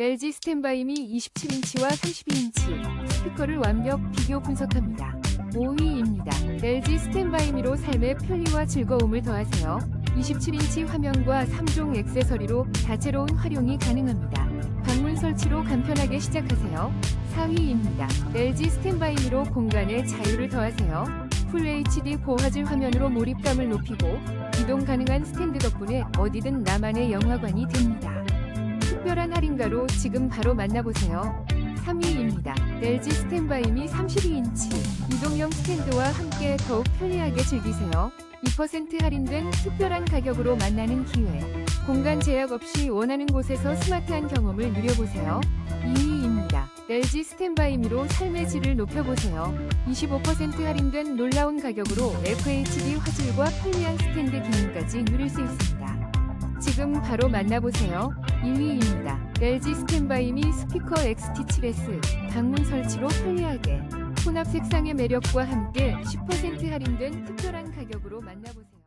LG 스탠바이미 27인치와 32인치 스피커를 완벽 비교 분석합니다. 5위입니다. LG 스탠바이미로 삶의 편리와 즐거움을 더하세요. 27인치 화면과 3종 액세서리로 다채로운 활용이 가능합니다. 방문 설치로 간편하게 시작하세요. 4위입니다. LG 스탠바이미로 공간의 자유를 더하세요. 풀 HD 고화질 화면으로 몰입감을 높이고 이동 가능한 스탠드 덕분에 어디든 나만의 영화관이 됩니다. 특별한 할인가로 지금 바로 만나보세요. 3위입니다. LG 스탠바이미 32인치 이동형 스탠드와 함께 더욱 편리하게 즐기세요. 2% 할인된 특별한 가격으로 만나는 기회. 공간 제약 없이 원하는 곳에서 스마트한 경험을 누려보세요. 2위입니다. LG 스탠바이미로 삶의 질을 높여보세요. 25% 할인된 놀라운 가격으로 FHD 화질과 편리한 스탠드 기능까지 누릴 수 있습니다. 지금 바로 만나보세요. 2위입니다. LG 스탠바이미 스피커 XT7S 방문 설치로 편리하게 혼합 색상의 매력과 함께 10% 할인된 특별한 가격으로 만나보세요.